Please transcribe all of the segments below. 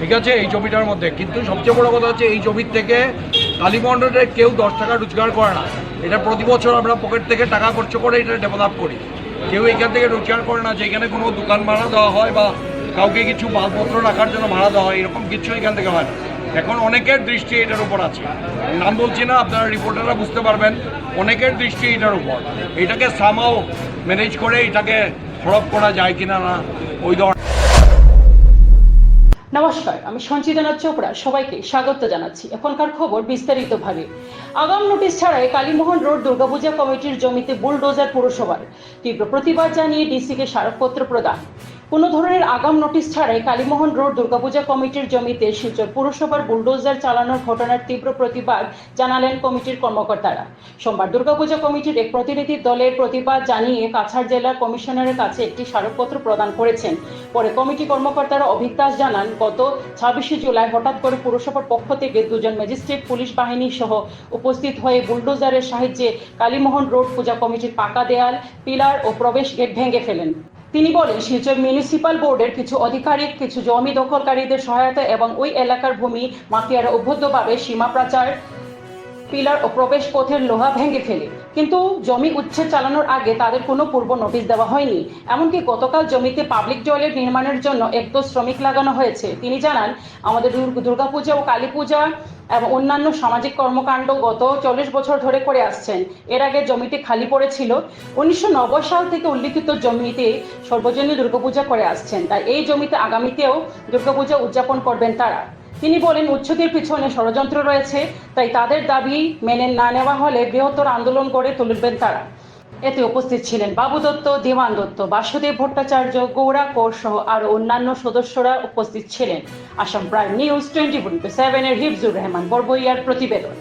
ঠিক আছে, এই জমিটার মধ্যে। কিন্তু সবচেয়ে বড় কথা হচ্ছে, এই জমির থেকে কালীমণ্ডলের কেউ দশ টাকা রোজগার করে না। এটা প্রতি বছর আমরা পকেট থেকে টাকা খরচ করে এটা ডেভেলপ করি। কেউ এখান থেকে রোজগার করে না যে এখানে কোনো দোকান ভাড়া দেওয়া হয় বা কাউকে কিছু মালপত্র রাখার জন্য ভাড়া দেওয়া হয়, এরকম কিছু এখান থেকে হয় না। এখন অনেকের দৃষ্টি এটার উপর আছে। নাম বলছি না, আপনারা রিপোর্টাররা বুঝতে পারবেন, অনেকের দৃষ্টি এটার উপর। এটাকে সামাও ম্যানেজ করে এটাকে সরব করা যায় কিনা না, ওই ধরনের নমস্কার, আমি সঞ্চিতা চোপড়া সবাইকে স্বাগত জানাচ্ছি। এখনকার খবর বিস্তারিত বিস্তারিতভাবে। আগাম নোটিশ ছাড়াই কালীমোহন রোড দুর্গাপূজা কমিটির জমিতে বুলডোজার পুরসভার তীব্র প্রতিবাদ জানিয়ে ডিসিকে স্মারকপত্র প্রদান। কোনো ধরনের আগাম নোটিশ ছাড়াই কালীমোহন রোড দুর্গাপূজা কমিটির জমিতে শিলচর পুরসভার বুলডোজার চালানোর ঘটনার তীব্র প্রতিবাদ জানালেন কমিটির কর্মকর্তারা। সোমবার দুর্গাপূজা কমিটির এক প্রতিনিধি দলের প্রতিবাদ জানিয়ে কাছাড় জেলা কমিশনারের কাছে একটি স্মারকপত্র প্রদান করেছেন। পরে কমিটি কর্মকর্তারা অভিক দাস জানান, গত ছাব্বিশে জুলাই হঠাৎ করে পুরসভার পক্ষ থেকে দুজন ম্যাজিস্ট্রেট, পুলিশ বাহিনী সহ উপস্থিত হয়ে বুলডোজারের সাহায্যে কালীমোহন রোড পূজা কমিটির পাকা দেয়াল, পিলার ও প্রবেশ গেট ভেঙে ফেলেন। তিনি বলেন শিলচর মিউনিসিপাল বোর্ডের কিছু আধিকারিক, কিছু জমি দখলকারীদের সহায়তা এবং ওই এলাকার ভূমি মাফিয়ারা অভ্যুদ্ধভাবে সীমা প্রাচার, পিলার ও প্রবেশ পথের লোহা ভেঙে ফেলে। কিন্তু জমি উচ্ছেদ চালানোর আগে তাদের কোনো পূর্ব নোটিশ দেওয়া হয়নি। এমনকি গতকাল জমিতে পাবলিক টয়লেট নির্মাণের জন্য একদল শ্রমিক লাগানো হয়েছে। তিনি জানান, আমাদের দুর্গ- দুর্গাপূজা ও কালী পূজা এবং অন্যান্য সামাজিক কর্মকাণ্ড গত চল্লিশ বছর ধরে করে আসছেন। এর আগে জমিটি খালি পড়েছিল উনিশশো নব্বই সাল থেকে উল্লিখিত জমিতে সর্বজনীন দুর্গাপূজা করে আসছেন। তাই এই জমিতে আগামীতেও দুর্গাপূজা উদযাপন করবেন তারা। তিনি বলেন, উচ্ছেদের পিছনে ষড়যন্ত্র রয়েছে, তাই তাদের দাবি মেনে না নেওয়া হলে বৃহত্তর আন্দোলন করে তুলবেন তারা। এতে উপস্থিত ছিলেন বাবু দত্ত, দেওয়ান দত্ত, বাসুদেব ভট্টাচার্য, গৌরা কৌর সহ আরও অন্যান্য সদস্যরা উপস্থিত ছিলেন। Assam prime news twenty four সেভেনের হিফজুর রহমান বরবইয়ার প্রতিবেদন।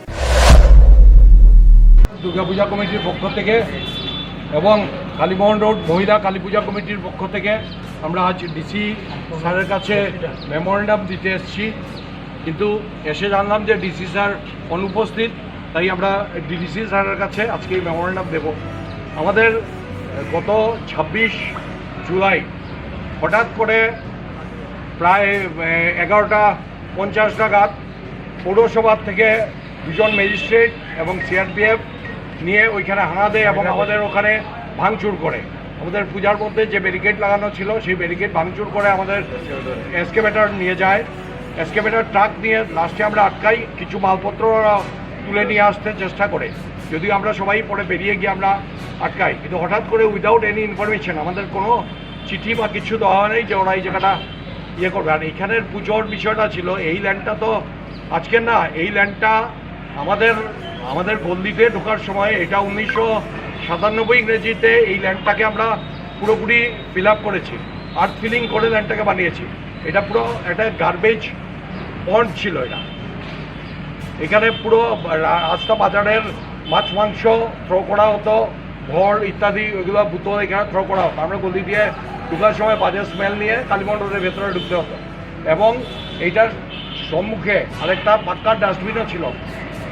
দুর্গাপূজা কমিটির পক্ষ থেকে এবং কালীমোহন রোড মহিলা কালী পূজা কমিটির পক্ষ থেকে আমরা আজ ডিসি স্যারের কাছে মেমোরেন্ডাম দিতে এসেছি। কিন্তু এসে জানলাম যে ডিসি স্যার অনুপস্থিত, তাই আমরা ডিসি স্যারের কাছে আজকে এই মেমোরেন্ডাম দেব। আমাদের গত ছাব্বিশ জুলাই হঠাৎ করে প্রায় এগারোটা পঞ্চাশ নাগাদ পৌরসভা থেকে দুজন ম্যাজিস্ট্রেট এবং সিআরপিএফ নিয়ে ওইখানে হানা দেয় এবং আমাদের ওখানে ভাঙচুর করে। আমাদের পূজার মধ্যে যে ব্যারিকেড লাগানো ছিল, সেই ব্যারিকেড ভাঙচুর করে আমাদের এসকেভেটার নিয়ে যায়। এসকেভেটার ট্রাক নিয়ে লাস্টে আমরা আটকাই, কিছু মালপত্র তুলে নিয়ে আসতে চেষ্টা করে। যদিও আমরা সবাই পরে বেরিয়ে গিয়ে আমরা আটকাই। কিন্তু হঠাৎ করে উইদাউট এনি ইনফরমেশন আমাদের কোনো চিঠি বা কিছু দেওয়া নেই যে ওরা এই জায়গাটা ইয়ে করবে। আর এখানের পুজোর বিষয়টা ছিল, এই ল্যান্ডটা তো আজকের না, এই ল্যান্ডটা আমাদের আমাদের গল্লিতে ঢোকার সময় এটা উনিশশো সাতানব্বই ইংরেজিতে এই ল্যান্ডটাকে আমরা পুরোপুরি ফিল আপ করেছি। আর্থ ফিলিং করে ল্যান্ডটাকে বানিয়েছি। এটা পুরো একটা গার্বেজ পন্ড ছিল এটা। এখানে পুরো রাস্তা বাজারের মাছ, মাংস থ্রো করা হতো, ঘর ইত্যাদি ওইগুলো বুতো এখানে থ্রো করা হতো। আমরা গলি দিয়ে ঢুকার সময় বাজে স্মেল নিয়ে কালীমণ্ডলের ভেতরে ঢুকতে হতো। এবং এইটার সম্মুখে আরেকটা পাক্কার ডাস্টবিনও ছিল।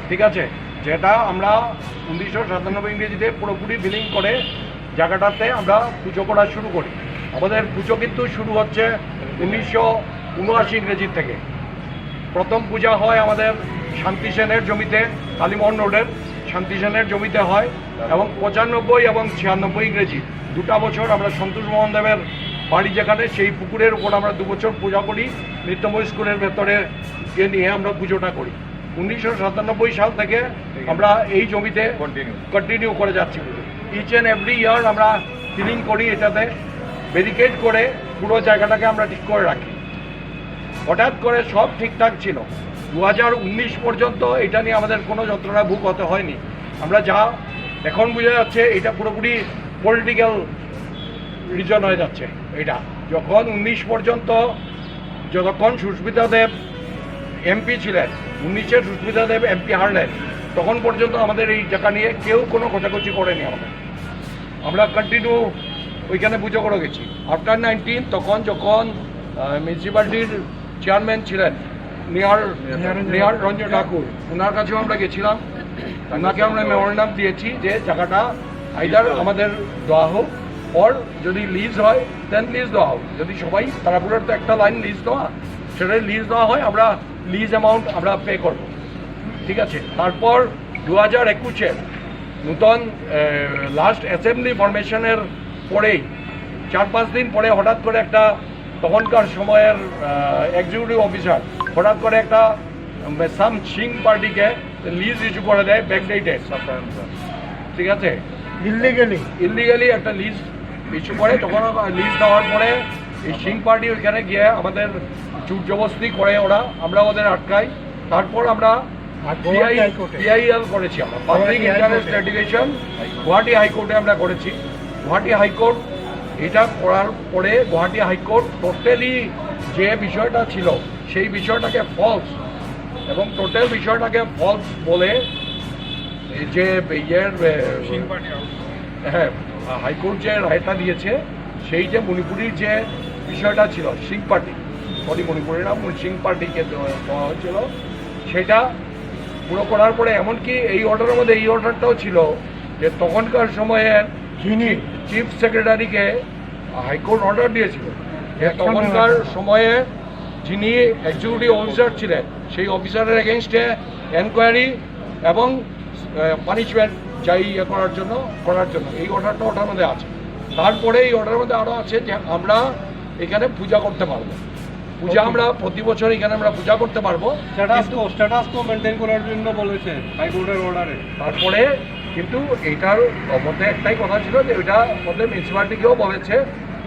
ঠিক আছে? যেটা আমরা উনিশশো সাতানব্বই ইংরেজিতে পুরোপুরি বিলিং করে জায়গাটাতে আমরা পুজো করা শুরু করি। আমাদের পুজো কিন্তু শুরু হচ্ছে উনিশশো উনআশি ইংরেজি থেকে। প্রথম পূজা হয় আমাদের শান্তি সেনের জমিতে কালীমোহন রোডের শান্তি সেনের জমিতে হয় এবং পঁচানব্বই এবং ছিয়ানব্বই ইংরেজি দুটা বছর আমরা সন্তোষ মোহন দেবের বাড়ি যেখানে সেই পুকুরের উপর আমরা দু বছর পূজা করি নিত্যময় স্কুলের ভেতরে কে নিয়ে আমরা পুজোটা করি। উনিশশো সাতানব্বই সাল থেকে আমরা এই জমিতে কন্টিনিউ করে যাচ্ছি ইচ অ্যান্ড এভরি ইয়ার আমরা ফিলিং করি এটাতে ব্যারিকেড করে পুরো জায়গাটাকে আমরা ঠিক করে রাখি। হঠাৎ করে সব ঠিকঠাক ছিল। দু পর্যন্ত এটা নিয়ে আমাদের কোনো যন্ত্রণা ভুগ হতে হয়নি। আমরা যা এখন বোঝা যাচ্ছে, এটা পুরোপুরি পলিটিক্যাল রিজন হয়ে যাচ্ছে এটা। যখন উনিশ পর্যন্ত যতক্ষণ সুস্মিতা দেব এমপি ছিলেন, উনিশে সুস্মিতা দেব এমপি হারলেন, তখন পর্যন্ত আমাদের এই জায়গা নিয়ে কেউ কোনো খোঁচাখুচি করেনি আমাদের। আমরা কন্টিনিউ ওইখানে পুজো করে গেছি। আফটার নাইনটিন তখন যখন মিউনিসিপ্যালিটির চেয়ারম্যান ছিলেন, নিহার নিহার রঞ্জন ঠাকুর ওনার কাছেও আমরা গেছিলাম। ওনাকে আমরা মেমোরেন্ডাম দিয়েছি যে জায়গাটা আইদার আমাদের দেওয়া হোক ওর যদি লিজ হয় দেন লিজ দেওয়া হোক। যদি সবাই তারাপুরের তো একটা লাইন লিজ দেওয়া সেটা লিজ দেওয়া হয়, আমরা লিজ অ্যামাউন্ট আমরা পে করব। ঠিক আছে? তারপর দু হাজার একুশের নূতন লাস্ট অ্যাসেম্বলি ফরমেশনের পরেই চার পাঁচ দিন পরে হঠাৎ করে একটা তখনকার সময়ের এক্সিকিউটিভ অফিসার হঠাৎ করে একটা সাম সিং পার্টিকে লিজ ইস্যু করে দেয় ব্যাকডেটেড ঠিক আছে? ইলিগেলি ইলিগালি একটা লিজ ইস্যু করে তখন লিজ দেওয়ার পরে এই সিং পার্টি ওইখানে গিয়ে আমাদের চুট জবস্তি করে ওরা আমরা ওদের আটকাই। তারপর আমরা পিআইএল করেছি আমরা। Public interest. লিটিগেশন গুয়াহাটি হাইকোর্টে আমরা করেছি। গুয়াহাটি হাইকোর্ট, এটা করার পরে গুয়াহাটি হাইকোর্ট টোটালি যে বিষয়টা ছিল, সেই বিষয়টাকে ফলস এবং টোটাল বিষয়টাকে ফলস বলে যে ইয়ের হ্যাঁ হাইকোর্ট যে রায়টা দিয়েছে, সেই যে মণিপুরীর যে বিষয়টা ছিল, সিং পার্টি, সরি, মণিপুরি না সিং পার্টিকে দেওয়া হয়েছিল, সেটা পুরো করার পরে, এমনকি এই অর্ডারের মধ্যে এই অর্ডারটাও ছিল যে তখনকার সময়ে যিনি চিফ সেক্রেটারিকে হাইকোর্ট অর্ডার দিয়েছিল তখনকার সময়ে যিনি এক্সিকিউটিভ অফিসার ছিলেন সেই অফিসারের এগেনস্টে এনকোয়ারি এবং পানিশমেন্ট যাই ইয়ে করার জন্য করার জন্য এই অর্ডারটা ওটার মধ্যে আছে। তারপরে এই অর্ডারের মধ্যে আরও আছে যে আমরা এখানে পূজা করতে পারব। পূজা আমরা প্রতি বছর এখানে আমরা পূজা করতে পারব। Status quo status quo maintain করার জন্য বলেছে হাইকোর্টের অর্ডারে তারপরে কিন্তু এইটার মধ্যে একটাই কথা ছিল যে ওইটার মধ্যে মিউনিসিপ্যালিটিকেও বলেছে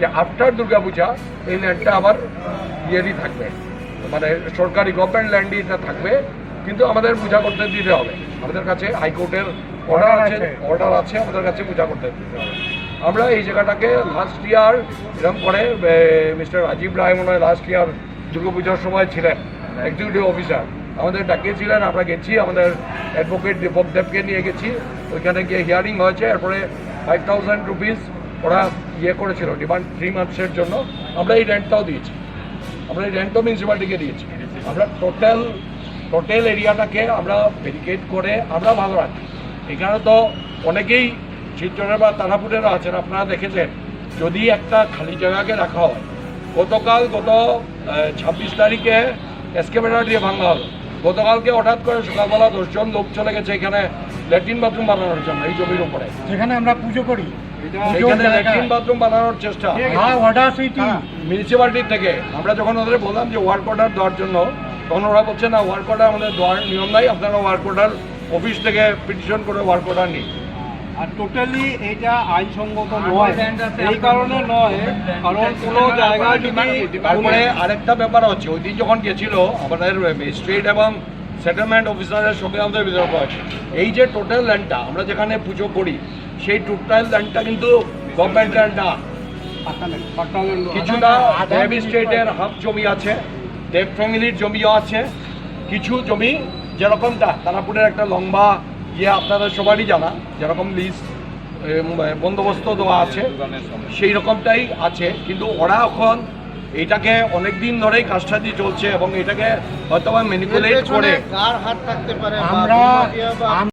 যে আফটার দুর্গাপূজা এই ল্যান্ডটা আবার ইয়েরই থাকবে। মানে সরকারি গভর্নমেন্ট ল্যান্ডই এটা থাকবে কিন্তু আমাদের পূজা করতে দিতে হবে। আমাদের কাছে হাইকোর্টের অর্ডার আছে আছে। অর্ডার আছে আমাদের কাছে পূজা করতে দিতে হবে। আমরা এই জায়গাটাকে লাস্ট ইয়ার এরকম করে মিস্টার রাজীব রায় মনে হয় লাস্ট ইয়ার দুর্গাপূজার সময় ছিলেন এক্সিকিউটিভ অফিসার আমাদের ডাকিয়েছিলেন আমরা গেছি, আমাদের অ্যাডভোকেট দীপক দেবকে নিয়ে গেছি। ওইখানে গিয়ে হিয়ারিং হয়েছে, এরপরে ফাইভ থাউজেন্ড রুপিস ওরা ইয়ে করেছিল ডিমান্ড থ্রি মান্থসের জন্য। আমরা এই রেন্টটাও দিয়েছি। আমরা এই রেন্টও মিউনিসিপ্যালিটিকে দিয়েছি। আমরা টোটাল টোটাল এরিয়াটাকে আমরা ভেরিকেট করে আমরা ভালো রাখি এখানে তো অনেকেই শিলচরের বা তারাপুরেরও আছেন, আপনারা দেখেছেন। যদি একটা খালি জায়গাকে রাখা হয়, গতকাল গত ছাব্বিশ তারিখে এসকেভেটার দিয়ে ভাঙা হলো। গতকালকে হঠাৎ করে সকালবেলা দশজন লোক চলে গেছে এখানে ল্যাট্রিন বাথরুম বানানোর জন্য এই জমির উপরে। যেখানে আমরা পুজো করি সেখানে ল্যাট্রিন বাথরুম বানানোর চেষ্টা। হ্যাঁ মিউনিসিপ্যালিটির থেকে। আমরা যখন ওদের বললাম যে ওয়ার্ক অর্ডার দেওয়ার জন্য তখন ওরা বলছে না ওয়ার্ক অর্ডার আমাদের দেওয়ার নিয়ম নাই আপনারা ওয়ার্ক অর্ডার অফিস থেকে পিটিশন করে ওয়ার্ক অর্ডার নিন। আর টোটালি এইটা আইনসঙ্গত নয়। এই কারণে নয় কারণ কোনো জায়গায় যদি তারপরে আরেকটা ব্যাপার হচ্ছে ওই দিন যখন গেছিল আমাদের স্টেট এবং সেটেলমেন্ট অফিসারের সঙ্গে আমাদের বিতর্ক আছে এই যে টোটাল ল্যান্ডটা আমরা যেখানে পুজো করি সেই টোটাল ল্যান্ডটা কিন্তু গভর্নমেন্ট ল্যান্ড না। কিছুটা দেব স্টেটের হাফ জমি আছে দেব ফ্যামিলির জমিও আছে কিছু জমি যেরকমটা তারাপুরের একটা লম্বা ইয়ে আপনারা সবারই জানা যেরকম লিস্ট বন্দোবস্ত দেওয়া আছে সেই রকমটাই আছে। কিন্তু ওরা এখন এটাকে অনেক দিন ধরেই কাজটাজি চলছে এবং এটাকে হয়তো ম্যানিপুলেট করে আমরা